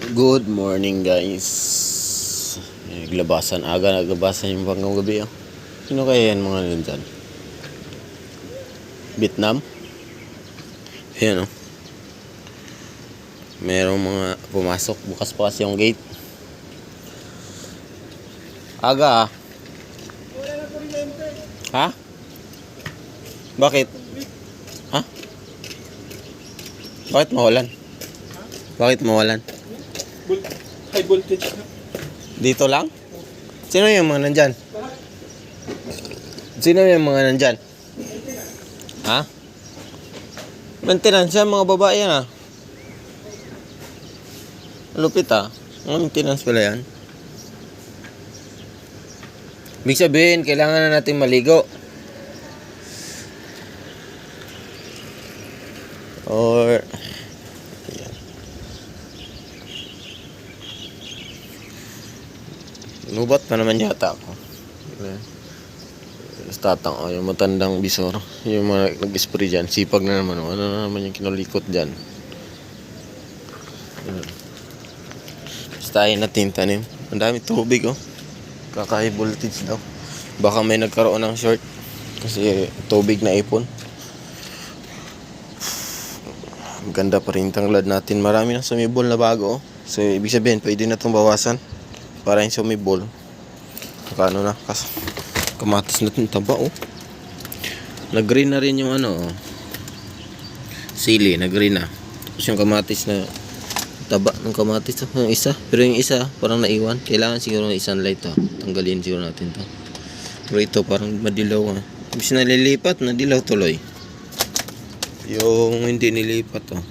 Good morning guys. Naglabasan aga naglabasan yung panggang gabi oh. Sino kaya yan mga nandyan? Vietnam? Ayan oh. Merong mga pumasok. Bukas pa kasi yung gate. Aga ah. Ha? Bakit? Ha? Bakit mawalan? Bakit mawalan? Vol- high voltage na. Dito lang? Sino yung mga nandyan? Sino yung mga nandyan? Ha? Maintenance yan, mga babae yan ah. Lupit ah. Maintenance pala yan. Ibig sabihin, kailangan na natin maligo. Nubat pa naman yata ako. Ayan. Tapos tatang, oh, yung matandang bisor. Yung mga nag-spray dyan. Sipag na naman. oh. Ano na naman yung kinulikot dyan. Tayo natin tanim. Ang dami tubig oh. Kakahi voltage daw. Baka may nagkaroon ng short. Kasi tubig na ipon. Ang ganda pa rin tanglad natin. Marami na sumibol na bago. oh. So, ibig sabihin, pwede na itong bawasan. Para yung sumibol. Kano na. Kas kamatis na itong taba, oh. Nag-green na rin yung ano, oh. Sili, nag-green na. Tapos yung kamatis na taba ng kamatis to. Yung isa. Pero yung isa, parang naiwan. Kailangan siguro ng isang light, to. Tanggalin siguro natin to. Pero ito, parang madilaw, ah. Ibig nalilipat, nadilaw tuloy. Yung hindi nilipat, oh.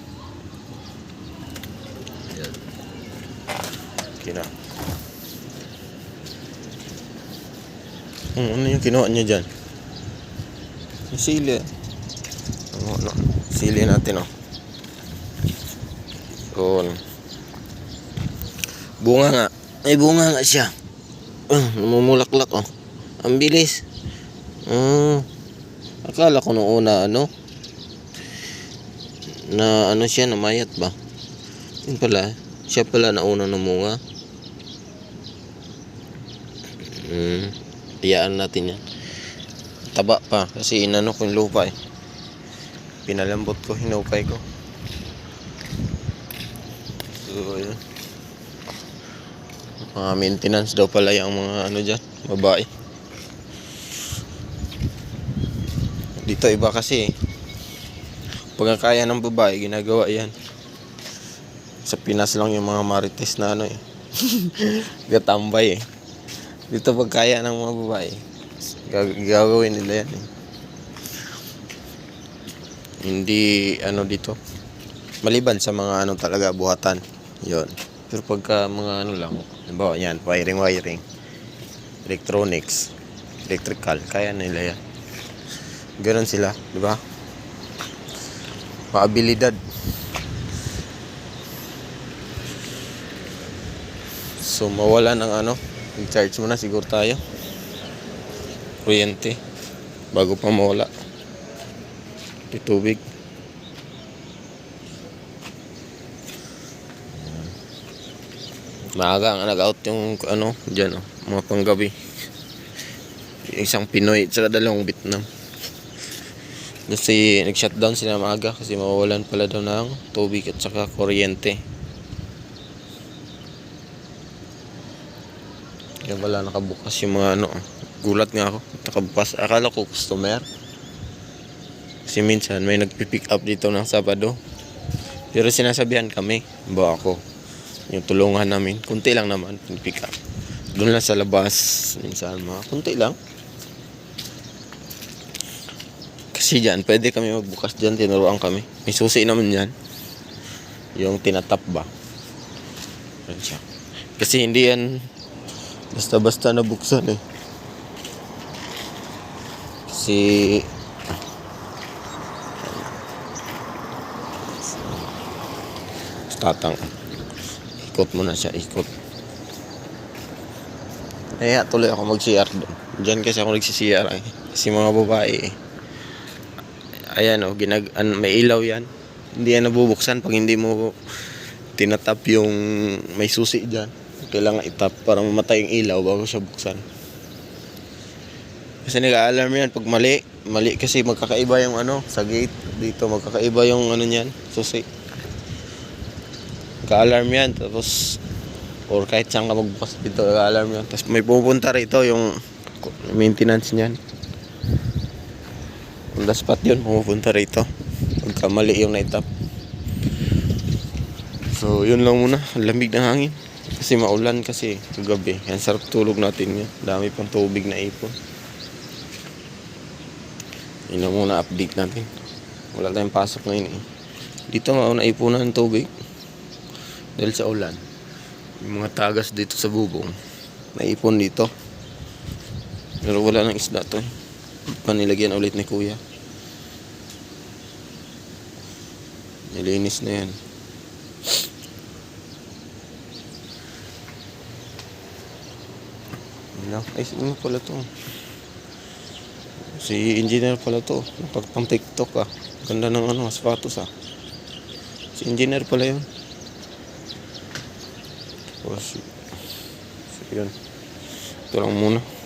Okay na. Hmm, ano yung kinuha niya dyan? Yung sili. Ano, ano? Sili natin, oh. Yun. Bunga nga. Ay, bunga nga siya. Uh, namumulaklak, oh. Ang bilis. Hmm. Akala ko nung una, ano? Na ano siya, namayat ba? Yun pala. Siya pala nauna namunga. Hmm. Iyaan natin yan. Taba pa. Kasi inano ko yung lupa eh. Pinalambot ko, hinukay ko. So, yun. Mga maintenance daw pala yung mga ano dyan, babae. Dito iba kasi eh. Pag ang kaya ng babae, ginagawa yan. Sa Pinas lang yung mga marites na ano eh. Gatambay eh. Dito pag kaya ng mga babae, gag- gagawin nila yan eh. Hindi ano dito. Maliban sa mga ano talaga buhatan. Yon. Pero pagka mga ano lang, halimbawa yan, wiring wiring, electronics, electrical, kaya nila yan. Ganon sila, di ba? Paabilidad. So mawala ng ano, i-charge mo na siguro tayo. Kuryente. Bago pa mawala. Tubig. Maaga ang nag-out yung ano, dyan oh, mga panggabi. Isang Pinoy at saka dalawang Vietnam. Kasi nag-shutdown sila maaga kasi mawawalan pala daw ng tubig at saka kuryente. Kaya wala nakabukas yung mga ano. Gulat nga ako. Nakabukas. Akala ko customer. Kasi minsan may nagpipick up dito ng Sabado. Pero sinasabihan kami. Ba ako. Yung tulungan namin. Kunti lang naman. Pick up. Doon lang sa labas. Minsan mga kunti lang. Kasi dyan, pwede kami magbukas dyan. Tinuruan kami. May susi naman yan. Yung tinatap ba. Yan. Kasi hindi yan basta-basta nabuksan eh. Kasi tatang ikot mo na siya ikot kaya tuloy ako mag-CR doon dyan kasi ako nagsi-CR eh. kasi mga babae eh. ayan oh ginag an, may ilaw yan hindi yan nabubuksan pag hindi mo tinatap yung may susi dyan. Kailangan itap para mamatay yung ilaw bago siya buksan. Kasi nag-alarm yan pag mali. Mali kasi magkakaiba yung ano sa gate dito. Magkakaiba yung ano niyan, susi. Nagka-alarm yan. Tapos, or kahit saan ka magbukas dito, nag-alarm yan. Tapos may pupunta rito yung maintenance niyan. On the spot yun, pumupunta rito. Pagka mali yung naitap. So, yun lang muna. Lamig ng hangin. Kasi maulan kasi kagabi. Yan, sarap tulog natin yan. Dami pang tubig na ipon. Yun lang muna update natin. Wala tayong pasok ngayon eh. Dito nga ako naipunan ng tubig. Dahil sa ulan. Yung mga tagas dito sa bubong. Naipon dito. Pero wala nang isda to eh. Panilagyan ulit ni kuya. Nilinis na yan. Ano? Ay, sino pala to? Si engineer pala to. Pagpang TikTok ah. Ganda ng ano, sapatos ah. Si engineer pala yun. Tapos, so, yun. Ito lang muna.